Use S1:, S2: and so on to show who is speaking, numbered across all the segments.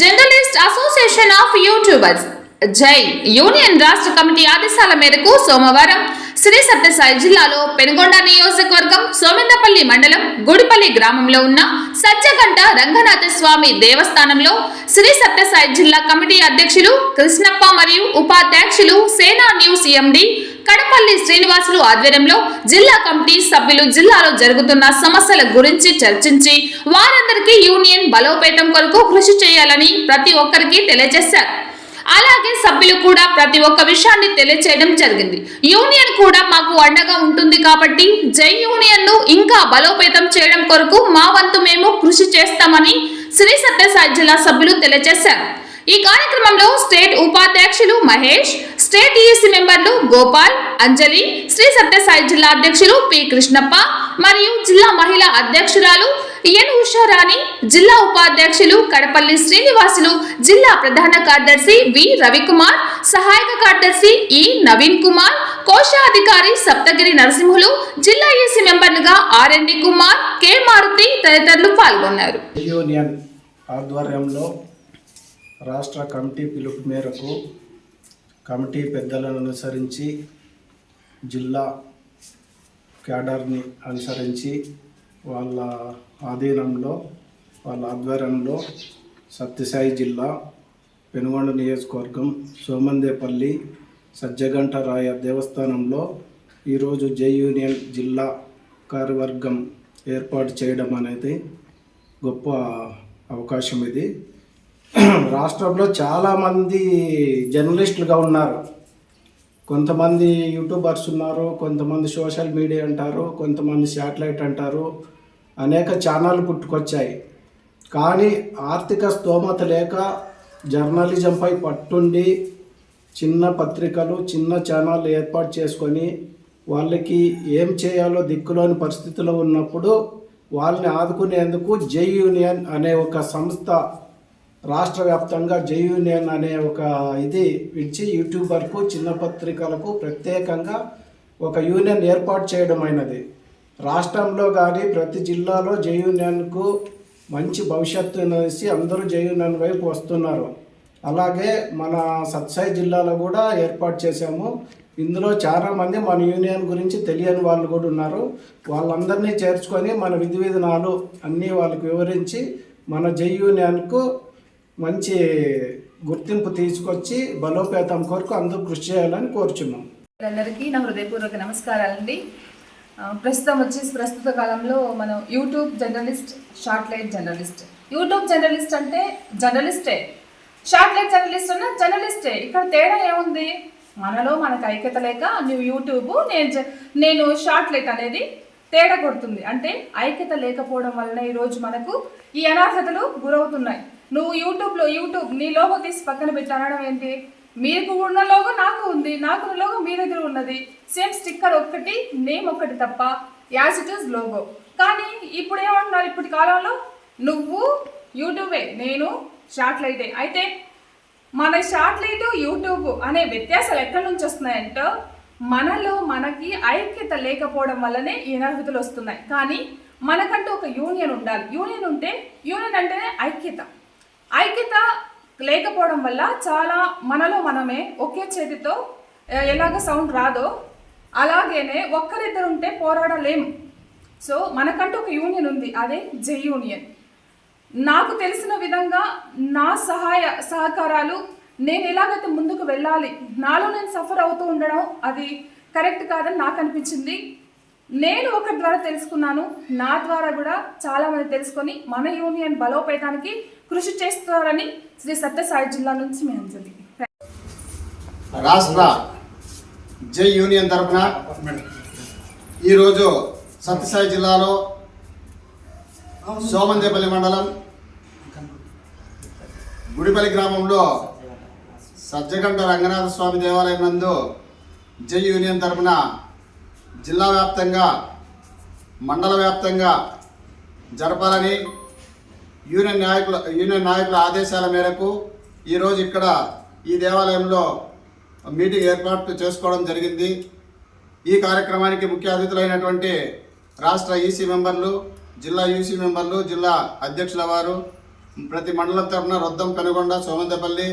S1: Journalist association of YouTubers. జై union రాష్ట్ర committee ఆదేశాల మేరకు సోమవారం శ్రీ సత్యసాయి జిల్లాలో పెనుగొండ నియోజకవర్గం సోమెందపల్లి మండలం గుడిపల్లి గ్రామంలో ఉన్న సత్యగంట రంగనాథ స్వామి దేవస్థానంలో శ్రీ సత్యసాయి జిల్లా కమిటీ అధ్యక్షులు కృష్ణప్ప మరియు ఉపాధ్యక్షులు సేనా న్యూస్ ఎండి కడపల్లి శ్రీనివాసులు ఆధ్వర్యంలో జిల్లా కమిటీ సభ్యులు జిల్లాలో జరుగుతున్న సమస్యల గురించి చర్చించి వారందరికీ యూనియన్ బలోపేతం కొరకు కృషి చేయాలని ప్రతి ఒక్కరికి తెలియజేశారు. అలాగే సభ్యులు కూడా ప్రతి ఒక్క విషయాన్ని తెలియచేయడం జరిగింది. యూనియన్ కూడా మాకు అండగా ఉంటుంది కాబట్టి జై యూనియన్ను ఇంకా బలోపేతం చేయడం కొరకు మా వంతు మేము కృషి చేస్తామని శ్రీ సత్యసాయి జిల్లా సభ్యులు తెలియజేశారు. ఈ కార్యక్రమంలో స్టేట్ ఉపాధ్యక్షులు మహేష్ స్టేట్ ఈసీ మెంబర్లు గోపాల్ అంజలి శ్రీ సత్యసాయి జిల్లా అధ్యక్షులు పి కృష్ణప్ప మరియు జిల్లా మహిళా అధ్యక్షురాలు ఎన్ ఉషారాణి జిల్లా ఉపాధ్యక్షులు కడపల్లి శ్రీనివాసులు జిల్లా ప్రధాన కార్యదర్శి వి రవికుమార్ సహాయక కార్యదర్శి ఈ నవీన్ కుమార్ కోశాధికారి సప్తగిరి నరసింహులు జిల్లా ఈసీ మెంబర్లుగా ఆర్ఎండి కుమార్ కె మారుతి తదితరులు పాల్గొన్నారు.
S2: యూనియన్ ఆధ్వర్యంలో రాష్ట్ర కమిటీ పిలుపు మేరకు కమిటీ పెద్దలను అనుసరించి జిల్లా క్యాడర్ని అనుసరించి వాళ్ళ ఆధీనంలో వాళ్ళ ఆధ్వర్యంలో సత్యసాయి జిల్లా పెనుగొండ నియోజకవర్గం సోమందేపల్లి సజ్జగంట రాయ దేవస్థానంలో ఈరోజు జే యూనియన్ జిల్లా కార్యవర్గం ఏర్పాటు చేయడం అనేది గొప్ప అవకాశం ఇది. రాష్ట్రంలో చాలామంది జర్నలిస్టులుగా ఉన్నారు. కొంతమంది యూట్యూబర్స్ ఉన్నారు కొంతమంది సోషల్ మీడియా అంటారు కొంతమంది శాటిలైట్ అంటారు. అనేక ఛానళ్ళు పుట్టుకొచ్చాయి. కానీ ఆర్థిక స్తోమత లేక జర్నలిజంపై పట్టుండి చిన్న పత్రికలు చిన్న ఛానళ్ళు ఏర్పాటు చేసుకొని వాళ్ళకి ఏం చేయాలో దిక్కులోని పరిస్థితిలో ఉన్నప్పుడు వాళ్ళని ఆదుకునేందుకు జై యూనియన్ అనే ఒక సంస్థ రాష్ట్ర వ్యాప్తంగా జై యూనియన్ అనే ఒక ఇది ఇచ్చి యూట్యూబర్కు చిన్న పత్రికలకు ప్రత్యేకంగా ఒక యూనియన్ ఏర్పాటు చేయడం అయినది. రాష్ట్రంలో కానీ ప్రతి జిల్లాలో జై యూనియన్కు మంచి భవిష్యత్తు అనేసి అందరూ జై యూనియన్ వైపు వస్తున్నారు. అలాగే మన సత్సాయి జిల్లాలో కూడా ఏర్పాటు చేశాము. ఇందులో చాలామంది మన యూనియన్ గురించి తెలియని వాళ్ళు కూడా ఉన్నారు. వాళ్ళందరినీ చేర్చుకొని మన విధి విధానాలు అన్నీ వాళ్ళకి వివరించి మన జై యూనియన్కు మంచి గుర్తింపు తీసుకొచ్చి బలోపేతం కొరకు అందరూ కృషి చేయాలని కోరుచున్నాం.
S3: అందరికీ నా హృదయపూర్వక నమస్కారాలండి. ప్రస్తుతం వచ్చేసి ప్రస్తుత కాలంలో మనం YouTube journalist short light journalist. YouTube journalist అంటే జర్నలిస్టే. షార్ట్ లైట్ జర్నలిస్ట్ అన్న జర్నలిస్టే. ఇక్కడ తేడా ఏముంది? మనలో మనకు ఐక్యత లేక నువ్వు యూట్యూబ్ నేను జ- నేను షార్ట్ లైట్ అనేది తేడా కొడుతుంది. అంటే ఐక్యత లేకపోవడం వలన ఈరోజు మనకు ఈ అనర్హతలు గురవుతున్నాయి. నువ్వు యూట్యూబ్లో యూట్యూబ్ నీ లోగో తీసి పక్కన పెట్టి అనడం ఏంటి? మీకు ఉన్న లోగో నాకు ఉంది. నాకు ఉన్న లోగో మీ దగ్గర ఉన్నది. సేమ్ స్టిక్కర్ ఒక్కటి నేమ్ ఒక్కటి తప్ప యాజ్ ఇట్ ఈస్ లోగో. కానీ ఇప్పుడు ఏమంటున్నారు? ఇప్పటి కాలంలో నువ్వు యూట్యూబే నేను షార్ట్లైటే అయితే మన షార్ట్లైట్ యూట్యూబ్ అనే వ్యత్యాసాలు ఎక్కడి నుంచి వస్తున్నాయంటే మనలో మనకి ఐక్యత లేకపోవడం వల్లనే ఈ అర్హతలు వస్తున్నాయి. కానీ మనకంటూ ఒక యూనియన్ ఉండాలి. యూనియన్ ఉంటే యూనియన్ అంటేనే ఐక్యత. లేకపోవడం వల్ల చాలా మనలో మనమే ఒకే చేతితో ఎలాగ సౌండ్ రాదో అలాగేనే ఒక్కరిద్దరు ఉంటే పోరాడలేము. సో మనకంటూ ఒక యూనియన్ ఉంది అదే జై యూనియన్. నాకు తెలిసిన విధంగా నా సహాయ సహకారాలు నేను ఎలాగైతే ముందుకు వెళ్ళాలి నాలో నేను సఫర్ అవుతూ ఉండడం అది కరెక్ట్ కాదని నాకు అనిపించింది. నేను ఒకటి ద్వారా తెలుసుకున్నాను. నా ద్వారా కూడా చాలామంది తెలుసుకొని మన యూనియన్ బలోపేతానికి కృషి చేస్తారని శ్రీ సత్యసాయి జిల్లా నుంచి మీ అంజలి
S4: రాష్ట్ర జై యూనియన్ తరఫున ఈరోజు సత్యసాయి జిల్లాలో సోమందేపల్లి మండలం గుడిపల్లి గ్రామంలో సజ్జగంట రంగనాథ స్వామి దేవాలయం నందు జై యూనియన్ తరఫున జిల్లా వ్యాప్తంగా మండల వ్యాప్తంగా జరపాలని యూనియన్ నాయకుల యూనియన్ నాయకుల ఆదేశాల మేరకు ఈరోజు ఇక్కడ ఈ దేవాలయంలో మీటింగ్ ఏర్పాటు చేసుకోవడం జరిగింది. ఈ కార్యక్రమానికి ముఖ్య అతిథులైనటువంటి రాష్ట్ర ఈసీ మెంబర్లు జిల్లా యూసీ మెంబర్లు జిల్లా అధ్యక్షుల వారు ప్రతి మండలం తరఫున రొద్దం కనుగొండ సోమందపల్లి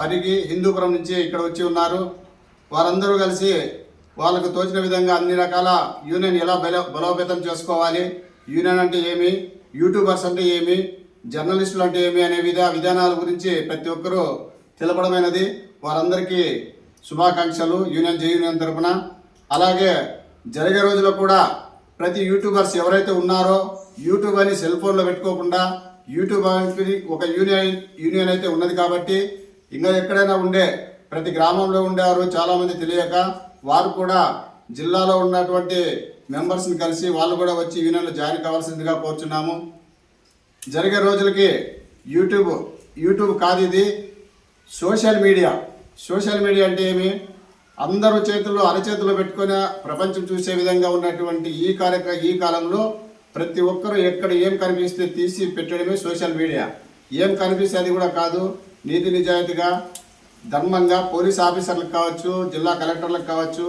S4: పరిగి హిందూపురం నుంచి ఇక్కడ వచ్చి ఉన్నారు. వారందరూ కలిసి వాళ్ళకు తోచిన విధంగా అన్ని రకాల యూనియన్ ఎలా బల బలోపేతం చేసుకోవాలి? యూనియన్ అంటే ఏమి? యూట్యూబర్స్ అంటే ఏమి? జర్నలిస్టులు అంటే ఏమి అనే విధ విధానాల గురించి ప్రతి ఒక్కరూ తెలపడమైనది. వారందరికీ శుభాకాంక్షలు యూనియన్ జే యూనియన్ తరపున. అలాగే జరిగే రోజుల్లో కూడా ప్రతి యూట్యూబర్స్ ఎవరైతే ఉన్నారో యూట్యూబ్ అని సెల్ ఫోన్లో పెట్టుకోకుండా యూట్యూబ్ అనేది ఒక యూనియన్ యూనియన్ అయితే ఉన్నది కాబట్టి ఇంకా ఎక్కడైనా ఉండే ప్రతి గ్రామంలో ఉండేవారు చాలామంది తెలియక వారు కూడా జిల్లాలో ఉన్నటువంటి మెంబర్స్ని కలిసి వాళ్ళు కూడా వచ్చి యూనియన్లో జాయిన్ కావాల్సిందిగా కోరుచున్నాము. జరిగే రోజులకి యూట్యూబ్ యూట్యూబ్ కాదు ఇది సోషల్ మీడియా. సోషల్ మీడియా అంటే ఏమి? అందరూ చేతుల్లో అరచేతులు పెట్టుకుని ప్రపంచం చూసే విధంగా ఉన్నటువంటి ఈ కార్యక్రమ ఈ కాలంలో ప్రతి ఒక్కరూ ఎక్కడ ఏం కనిపిస్తే తీసి పెట్టడమే సోషల్ మీడియా. ఏం కనిపిస్తే అది కూడా కాదు నీతి నిజాయితీగా ధర్మంగా పోలీస్ ఆఫీసర్లకు కావచ్చు జిల్లా కలెక్టర్లకు కావచ్చు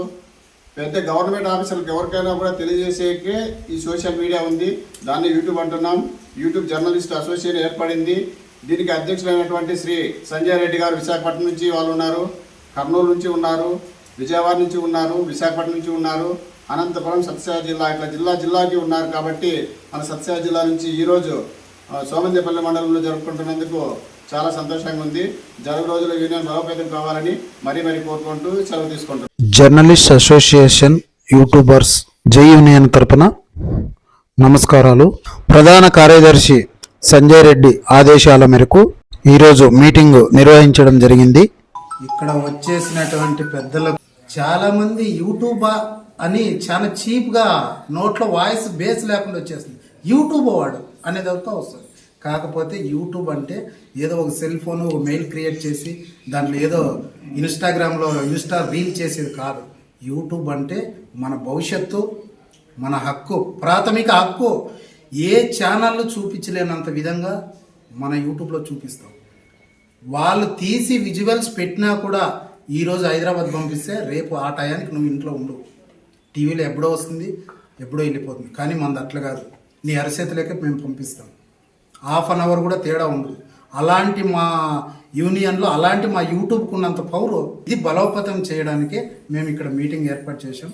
S4: పెద్ద గవర్నమెంట్ ఆఫీసర్లకు ఎవరికైనా కూడా తెలియజేసేకే ఈ సోషల్ మీడియా ఉంది. దాన్ని యూట్యూబ్ అంటున్నాం. యూట్యూబ్ జర్నలిస్ట్ అసోసియేషన్ ఏర్పడింది. దీనికి అధ్యక్షులైనటువంటి శ్రీ సంజయ్ రెడ్డి గారు విశాఖపట్నం నుంచి వాళ్ళు ఉన్నారు. కర్నూలు నుంచి ఉన్నారు. విజయవాడ నుంచి ఉన్నారు. విశాఖపట్నం నుంచి ఉన్నారు. అనంతపురం సత్యసాయి జిల్లా ఇట్లా జిల్లా జిల్లాకి ఉన్నారు కాబట్టి మన సత్యసాయి జిల్లా నుంచి ఈరోజు ఆ, సోమందేపల్లి మండలంలో జరుపుకుంటున్నందుకు చాలా సంతోషంగా ఉంది. జరుగు రోజుల యూనియన్ బలోపేతం కావాలని మరీ మరీ కోరుకుంటూ సెలవు తీసుకుంటున్నాను
S5: జర్నలిస్ట్ అసోసియేషన్ యూట్యూబర్స్ జై యూనియన్ తరపున నమస్కారాలు. ప్రధాన కార్యదర్శి సంజయ్ రెడ్డి ఆదేశాల మేరకు ఈరోజు మీటింగ్ నిర్వహించడం జరిగింది.
S6: ఇక్కడ వచ్చేసినటువంటి పెద్దలు చాలా మంది యూట్యూబ్ అని చాలా చీప్గా నోట్లో వాయిస్ బేస్ లేకుండా వచ్చేస్తుంది. యూట్యూబ్ వాడు అనేది ఒకటి వస్తుంది. కాకపోతే యూట్యూబ్ అంటే ఏదో ఒక సెల్ ఫోన్ ఒక మెయిల్ క్రియేట్ చేసి దాంట్లో ఏదో ఇన్స్టాగ్రామ్లో ఇన్స్టా రీల్ చేసేది కాదు. యూట్యూబ్ అంటే మన భవిష్యత్తు మన హక్కు ప్రాథమిక హక్కు. ఏ ఛానళ్ళు చూపించలేనంత విధంగా మన యూట్యూబ్లో చూపిస్తాం. వాళ్ళు తీసి విజువల్స్ పెట్టినా కూడా ఈరోజు హైదరాబాద్ పంపిస్తే రేపు ఆ టయానికి నువ్వు ఇంట్లో ఉండవు టీవీలో ఎప్పుడో వస్తుంది ఎప్పుడో వెళ్ళిపోతుంది. కానీ మనది అట్లా కాదు. నీ అరచేతులకే మేము పంపిస్తాం. హాఫ్ అన్ అవర్ కూడా తేడా ఉండదు. అలాంటి మా యూనియన్లో అలాంటి మా యూట్యూబ్కు ఉన్నంత పౌరు ఇది బలోపేతం చేయడానికే మేము ఇక్కడ మీటింగ్ ఏర్పాటు చేశాం.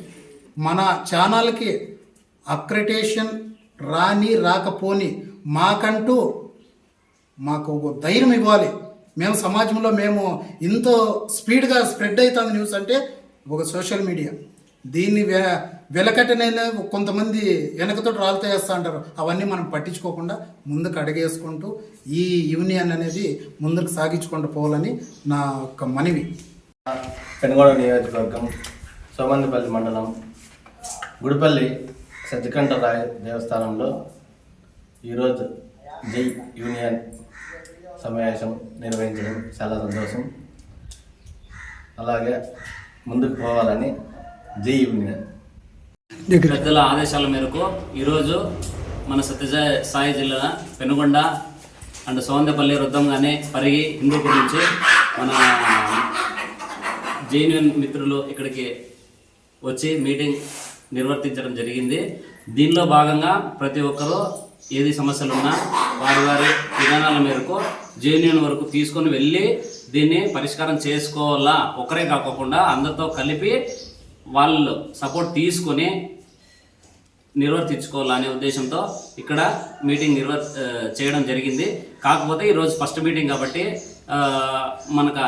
S6: మన ఛానల్కి అక్రిటేషన్ రాని రాకపోని మాకంటూ మాకు ధైర్యం ఇవ్వాలి. మేము సమాజంలో మేము ఇంత స్పీడ్గా స్ప్రెడ్ అవుతుంది న్యూస్ అంటే ఒక సోషల్ మీడియా. దీన్ని వె కొంతమంది వెనకతో రాళ్ళతో వేస్తూ అంటారు. అవన్నీ మనం పట్టించుకోకుండా ముందుకు అడిగేసుకుంటూ ఈ యూనియన్ అనేది ముందుకు సాగించుకుంటూ పోవాలని నా యొక్క మనవి.
S7: పెనుగోడ నియోజకవర్గం సోమందిపల్లి మండలం గుడిపల్లి సజ్జకంఠరాయ దేవస్థానంలో ఈరోజు జై యూనియన్ సమావేశం నిర్వహించడం చాలా సంతోషం. అలాగే ముందుకు పోవాలని జై యూనియన్.
S8: పెద్దల ఆదేశాల మేరకు ఈరోజు మన సత్యసాయి సాయి జిల్లా పెనుగొండ అండ్ సోందపల్లి రుద్దంగానే పరిగి హిందూపూర్ నుంచి మన జైన్ మిత్రులు ఇక్కడికి వచ్చి మీటింగ్ నిర్వర్తించడం జరిగింది. దీనిలో భాగంగా ప్రతి ఒక్కరూ ఏది సమస్యలు ఉన్నా వారి వారి విధానాల మేరకు జేయూనియన్ వరకు తీసుకొని వెళ్ళి దీన్ని పరిష్కారం చేసుకోవాలా? ఒకరే కాకుండా అందరితో కలిపి వాళ్ళు సపోర్ట్ తీసుకొని నిర్వర్తించుకోవాలనే ఉద్దేశంతో ఇక్కడ మీటింగ్ నిర్వర్ చేయడం జరిగింది. కాకపోతే ఈరోజు ఫస్ట్ మీటింగ్ కాబట్టి మనకు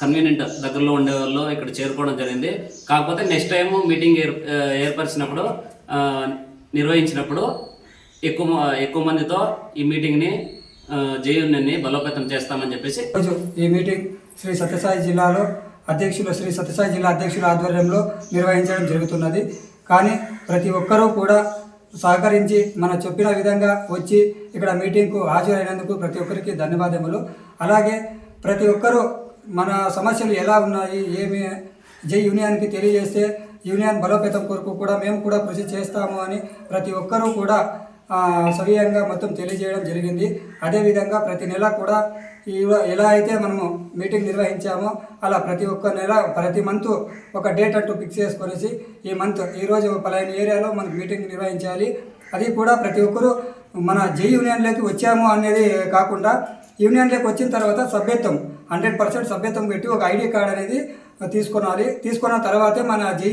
S8: కన్వీనియంట్ దగ్గరలో ఉండే వాళ్ళు ఇక్కడ చేరుకోవడం జరిగింది. కాకపోతే నెక్స్ట్ టైం మీటింగ్ ఏర్ ఏర్పరిచినప్పుడు నిర్వహించినప్పుడు ఎక్కువ మ- ఎక్కువ మందితో ఈ మీటింగ్ని జేయూనియన్ని బలోపేతం చేస్తామని చెప్పేసి
S9: ఈ మీటింగ్ శ్రీ సత్యసాయి జిల్లాలో అధ్యక్షులు శ్రీ సత్యసాయి జిల్లా అధ్యక్షుల ఆధ్వర్యంలో నిర్వహించడం జరుగుతున్నది. కానీ ప్రతి ఒక్కరూ కూడా సహకరించి మన చెప్పిన విధంగా వచ్చి ఇక్కడ మీటింగ్కు హాజరైనందుకు ప్రతి ఒక్కరికి ధన్యవాదములు. అలాగే ప్రతి ఒక్కరూ మన సమస్యలు ఎలా ఉన్నాయి ఏమి జై యూనియన్కి తెలియజేస్తే యూనియన్ బలోపేతం కొరకు కూడా మేము కూడా కృషి చేస్తాము అని ప్రతి ఒక్కరూ కూడా సవ్యంగా మొత్తం తెలియజేయడం జరిగింది. అదేవిధంగా ప్రతి నెల కూడా ఈ ఎలా అయితే మనము మీటింగ్ నిర్వహించామో అలా ప్రతి ఒక్క నెల ప్రతి మంత్ ఒక డేట్ అంటూ ఫిక్స్ చేసుకొనేసి ఈ మంత్ ఈరోజు పలానా ఏరియాలో మనకు మీటింగ్ నిర్వహించాలి. అది కూడా ప్రతి ఒక్కరూ మన జే యూనియన్లోకి వచ్చాము అనేది కాకుండా యూనియన్లోకి వచ్చిన తర్వాత సభ్యత్వం హండ్రెడ్ పర్సెంట్ సభ్యత్వం పెట్టి ఒక ఐడి కార్డ్ అనేది తీసుకున్నాలి తీసుకున్న తర్వాతే మన జే